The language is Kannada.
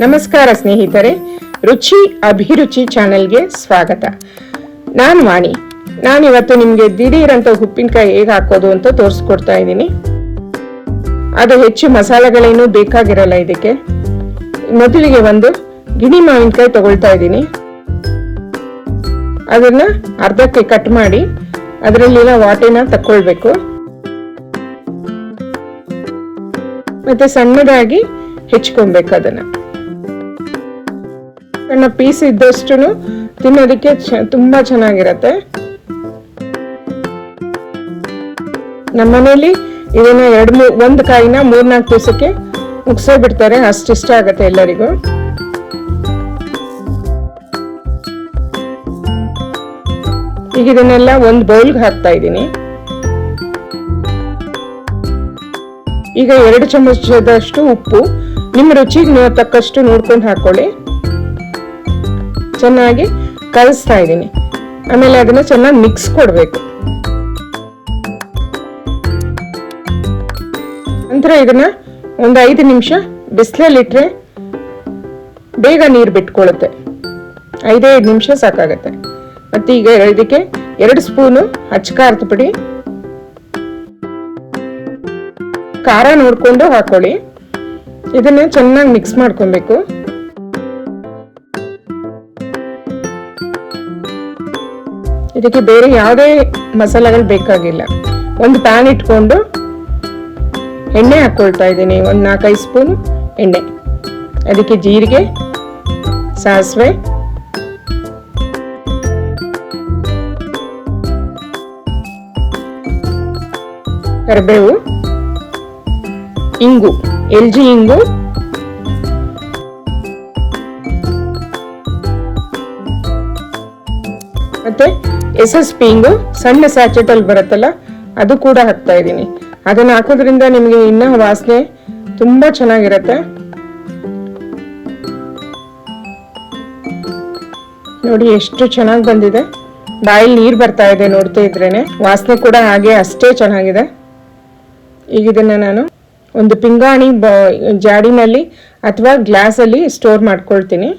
ನಮಸ್ಕಾರ ಸ್ನೇಹಿತರೆ, ರುಚಿ ಅಭಿರುಚಿ ಚಾನೆಲ್ಗೆ ಸ್ವಾಗತ. ನಾನು ವಾಣಿ. ನಾನಿವತ್ತು ನಿಮಗೆ ದಿಢೀರಂತ ಉಪ್ಪಿನಕಾಯಿ ಹೇಗೆ ಹಾಕೋದು ಅಂತ ತೋರಿಸ್ಕೊಡ್ತಾ ಇದ್ದೀನಿ. ಅದು ಹೆಚ್ಚು ಮಸಾಲೆಗಳೇನು ಬೇಕಾಗಿರಲ್ಲ ಇದಕ್ಕೆ. ಮೊದಲಿಗೆ ಒಂದು ಗಿಣಿ ಮಾವಿನಕಾಯಿ ತಗೊಳ್ತಾ ಇದ್ದೀನಿ. ಅದನ್ನ ಅರ್ಧಕ್ಕೆ ಕಟ್ ಮಾಡಿ ಅದರಲ್ಲಿನ ವಾಟೆನ ತಕ್ಕೊಳ್ಬೇಕು. ಮತ್ತೆ ಸಣ್ಣದಾಗಿ ಹೆಚ್ಕೊಬೇಕು ಅದನ್ನ. ಸಣ್ಣ ಪೀಸ್ ಇದ್ದಷ್ಟು ತಿನ್ನೋದಕ್ಕೆ ತುಂಬಾ ಚೆನ್ನಾಗಿರತ್ತೆ. ನಮ್ಮನೇಲಿ ಇದನ್ನ ಎರಡು ಮೂ ಒಂದು ಕಾಯಿನ ಮೂರ್ನಾಲ್ಕು ದಿವಸಕ್ಕೆ ಮುಗಿಸೇ ಬಿಡ್ತಾರೆ. ಅಷ್ಟಿಷ್ಟ ಆಗತ್ತೆ ಎಲ್ಲರಿಗೂ. ಈಗ ಇದನ್ನೆಲ್ಲ ಒಂದು ಬೌಲ್ಗೆ ಹಾಕ್ತಾ ಇದ್ದೀನಿ. ಈಗ ಎರಡು ಚಮಚದಷ್ಟು ಉಪ್ಪು. ನಿಮ್ಮ ರುಚಿಗೆ ನೀವು ತಕ್ಕಷ್ಟು ನೋಡ್ಕೊಂಡು ಹಾಕೊಳ್ಳಿ. ಚೆನ್ನಾಗಿ ಕಲಿಸ್ತಾ ಇದ್ದೀನಿ. ಆಮೇಲೆ ಅದನ್ನ ಚೆನ್ನಾಗಿ ಮಿಕ್ಸ್ ಕೊಡಬೇಕು. ನಂತರ ಇದನ್ನ ಒಂದು ಐದು ನಿಮಿಷ ಬಿಸಿಲಲ್ಲಿಟ್ರೆ ಬೇಗ ನೀರು ಬಿಟ್ಕೊಳ್ಳುತ್ತೆ ಐದೇ ಐದು ನಿಮಿಷ ಸಾಕಾಗತ್ತೆ. ಮತ್ತೆ ಈಗ ಇದಕ್ಕೆ ಎರಡು ಸ್ಪೂನು ಅಚ್ಚಕಾರದ ಪುಡಿ, ಖಾರ ನೋಡ್ಕೊಂಡು ಹಾಕೊಳ್ಳಿ. ಇದನ್ನ ಚೆನ್ನಾಗಿ ಮಿಕ್ಸ್ ಮಾಡ್ಕೊಬೇಕು. ಇದಕ್ಕೆ ಬೇರೆ ಯಾವುದೇ ಮಸಾಲೆಗಳು ಬೇಕಾಗಿಲ್ಲ. ಒಂದು ಪ್ಯಾನ್ ಇಟ್ಕೊಂಡು ಎಣ್ಣೆ ಹಾಕೊಳ್ತಾ ಇದ್ದೀನಿ. ಒಂದು ನಾಲ್ಕೈದು ಸ್ಪೂನ್ ಎಣ್ಣೆ. ಅದಕ್ಕೆ ಜೀರಿಗೆ, ಸಾಸಿವೆ. ಕರಿಬೇವು, ಇಂಗು ಎಲ್ ಜಿ ಇಂಗು. ಮತ್ತೆ ಎಸ್ ಎಸ್ ಪಿಂಗು ಸಣ್ಣ ಸ್ಯಾಚೆಟ್ ಬರುತ್ತಲ್ಲ, ಅದು ಕೂಡ ಹಾಕ್ತಾ ಇದ್ದೀನಿ. ಅದನ್ನ ಹಾಕೋದ್ರಿಂದ ನಿಮಗೆ ಇನ್ನೂ ವಾಸನೆ ತುಂಬಾ ಚೆನ್ನಾಗಿರತ್ತೆ. ನೋಡಿ ಎಷ್ಟು ಚೆನ್ನಾಗಿ ಬಂದಿದೆ. ಬಾಯಲ್ಲಿ ನೀರು ಬರ್ತಾ ಇದೆ ನೋಡ್ತಾ ಇದ್ರೇನೆ. ವಾಸನೆ ಕೂಡ ಹಾಗೆ ಅಷ್ಟೇ ಚೆನ್ನಾಗಿದೆ. ಈಗ ಇದನ್ನ ನಾನು ಒಂದು ಪಿಂಗಾಣಿ ಬ ಜಾಡಿನಲ್ಲಿ ಅಥವಾ ಗ್ಲಾಸಲ್ಲಿ ಸ್ಟೋರ್ ಮಾಡ್ಕೊಳ್ತೀನಿ.